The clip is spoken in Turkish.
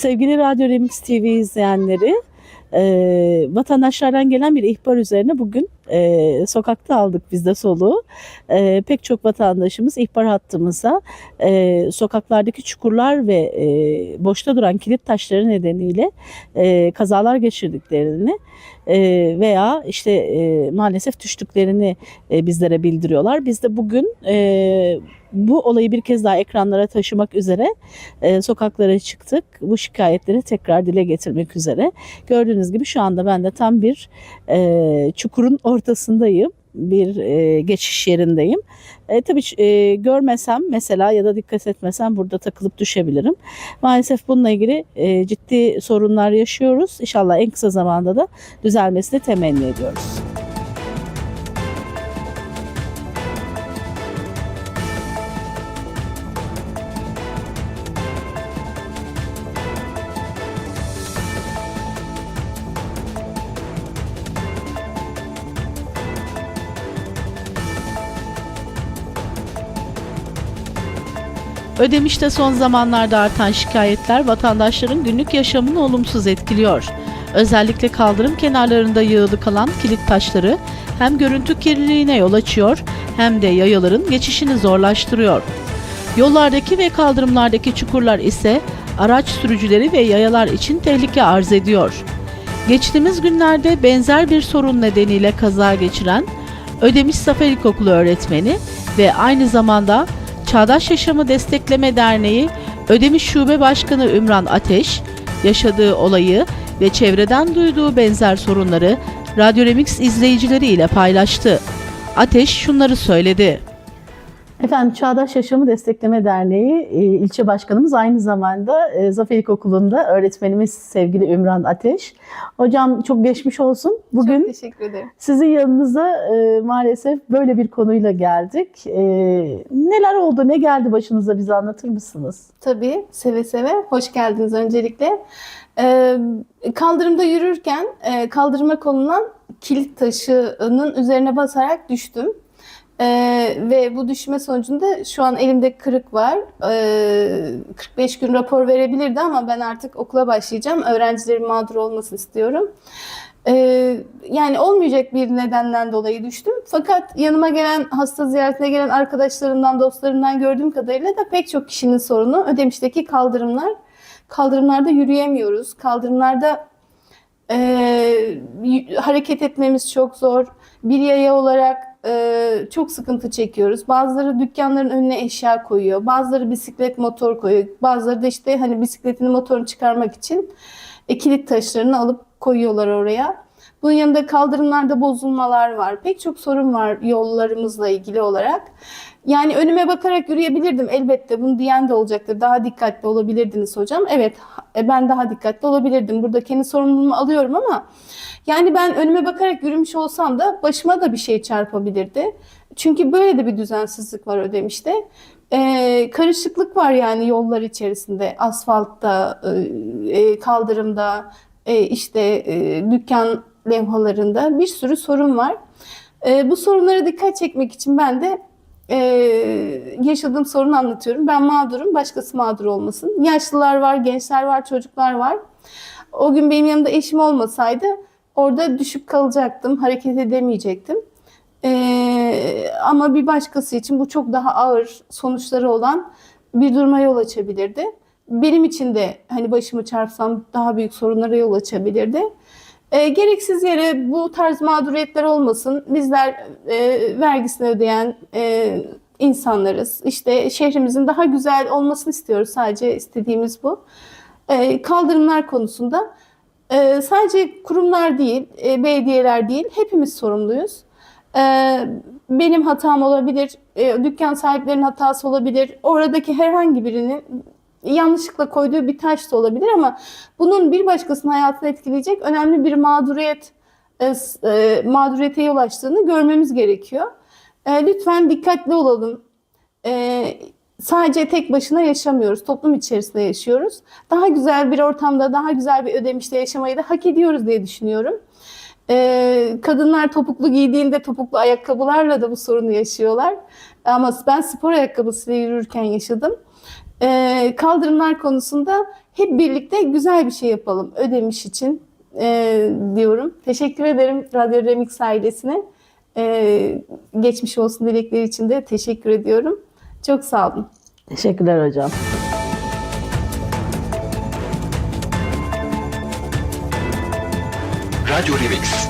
Sevgili Radyo Remix TV izleyenleri, e, vatandaşlardan gelen bir ihbar üzerine bugün e, sokakta aldık biz de soluğu. E, pek çok vatandaşımız ihbar hattımıza e, sokaklardaki çukurlar ve e, boşta duran kilit taşları nedeniyle e, kazalar geçirdiklerini e, veya işte e, maalesef düştüklerini e, bizlere bildiriyorlar. Biz de bugün e, bu olayı bir kez daha ekranlara taşımak üzere e, sokaklara çıktık. Bu şikayetleri tekrar dile getirmek üzere. Gördüğünüz gibi şu anda ben de tam bir e, çukurun ortasındayım. Bir e, geçiş yerindeyim. E, tabii e, görmesem mesela ya da dikkat etmesem burada takılıp düşebilirim. Maalesef bununla ilgili e, ciddi sorunlar yaşıyoruz. İnşallah en kısa zamanda da düzelmesini temenni ediyoruz. Ödemiş'te son zamanlarda artan şikayetler vatandaşların günlük yaşamını olumsuz etkiliyor. Özellikle kaldırım kenarlarında yığılı kalan kilit taşları hem görüntü kirliliğine yol açıyor hem de yayaların geçişini zorlaştırıyor. Yollardaki ve kaldırımlardaki çukurlar ise araç sürücüleri ve yayalar için tehlike arz ediyor. Geçtiğimiz günlerde benzer bir sorun nedeniyle kaza geçiren Ödemiş Zafer İlkokulu öğretmeni ve aynı zamanda Çağdaş Yaşamı Destekleme Derneği Ödemiş Şube Başkanı Ümran Ateş, yaşadığı olayı ve çevreden duyduğu benzer sorunları Radyo Remix izleyicileri ile paylaştı. Ateş şunları söyledi. Efendim Çağdaş Yaşamı Destekleme Derneği e, ilçe başkanımız aynı zamanda e, Zafer İlkokulu'nda öğretmenimiz sevgili Ümran Ateş. Hocam çok geçmiş olsun. Bugün Çok teşekkür ederim. sizin yanınıza e, maalesef böyle bir konuyla geldik. Neler oldu, ne geldi başınıza bize anlatır mısınız? Tabii seve seve. Hoş geldiniz öncelikle. Kaldırımda yürürken kaldırıma konulan kilit taşının üzerine basarak düştüm. Ee, ve bu düşme sonucunda şu an elimde kırık var. Ee, 45 gün rapor verebilirdi ama ben artık okula başlayacağım. Öğrencilerin mağdur olmasını istiyorum. Ee, yani olmayacak bir nedenden dolayı düştüm. Fakat yanıma gelen, hasta ziyaretine gelen arkadaşlarımdan, dostlarımdan gördüğüm kadarıyla da pek çok kişinin sorunu Ödemiş'teki kaldırımlar. Kaldırımlarda yürüyemiyoruz. Kaldırımlarda e, hareket etmemiz çok zor. Bir yaya olarak e, çok sıkıntı çekiyoruz. Bazıları dükkanların önüne eşya koyuyor. Bazıları bisiklet, motor koyuyor. Bazıları da işte hani bisikletini, motorunu çıkarmak için e, kilit taşlarını alıp koyuyorlar oraya. Bunun yanında kaldırımlarda bozulmalar var. Pek çok sorun var yollarımızla ilgili olarak. Yani önüme bakarak yürüyebilirdim elbette. Bunu diyen de olacaktır. Daha dikkatli olabilirdiniz hocam. Evet e, ben daha dikkatli olabilirdim. Burada kendi sorumluluğumu alıyorum ama yani ben önüme bakarak yürümüş olsam da başıma da bir şey çarpabilirdi. Çünkü böyle de bir düzensizlik var Ödemiş'te. Ee, karışıklık var yani yollar içerisinde. Asfaltta, e, kaldırımda, e, işte e, dükkan levhalarında bir sürü sorun var. E, bu sorunlara dikkat çekmek için ben de e, yaşadığım sorunu anlatıyorum. Ben mağdurum, başkası mağdur olmasın. Yaşlılar var, gençler var, çocuklar var. O gün benim yanımda eşim olmasaydı orada düşüp kalacaktım, hareket edemeyecektim. Ee, ama bir başkası için bu çok daha ağır sonuçları olan bir duruma yol açabilirdi. Benim için de hani başımı çarpsam daha büyük sorunlara yol açabilirdi. Ee, gereksiz yere bu tarz mağduriyetler olmasın. Bizler e, vergisini ödeyen e, insanlarız. İşte şehrimizin daha güzel olmasını istiyoruz. Sadece istediğimiz bu. Ee, kaldırımlar konusunda e, sadece kurumlar değil, e, belediyeler değil, hepimiz sorumluyuz. Ee, benim hatam olabilir, e, dükkan sahiplerinin hatası olabilir, oradaki herhangi birinin yanlışlıkla koyduğu bir taş da olabilir ama bunun bir başkasının hayatını etkileyecek önemli bir mağduriyet e, e, mağduriyete yol açtığını görmemiz gerekiyor. E, lütfen dikkatli olalım. E, sadece tek başına yaşamıyoruz, toplum içerisinde yaşıyoruz. Daha güzel bir ortamda, daha güzel bir ödemişte yaşamayı da hak ediyoruz diye düşünüyorum. Kadınlar topuklu giydiğinde topuklu ayakkabılarla da bu sorunu yaşıyorlar. Ama ben spor ayakkabısıyla yürürken yaşadım. Ee, kaldırımlar konusunda hep birlikte güzel bir şey yapalım ödemiş için e, diyorum. Teşekkür ederim Radyo Remix ailesine. Ee, geçmiş olsun dilekleri için de teşekkür ediyorum. Çok sağ olun. Teşekkürler hocam. Radyo Remix.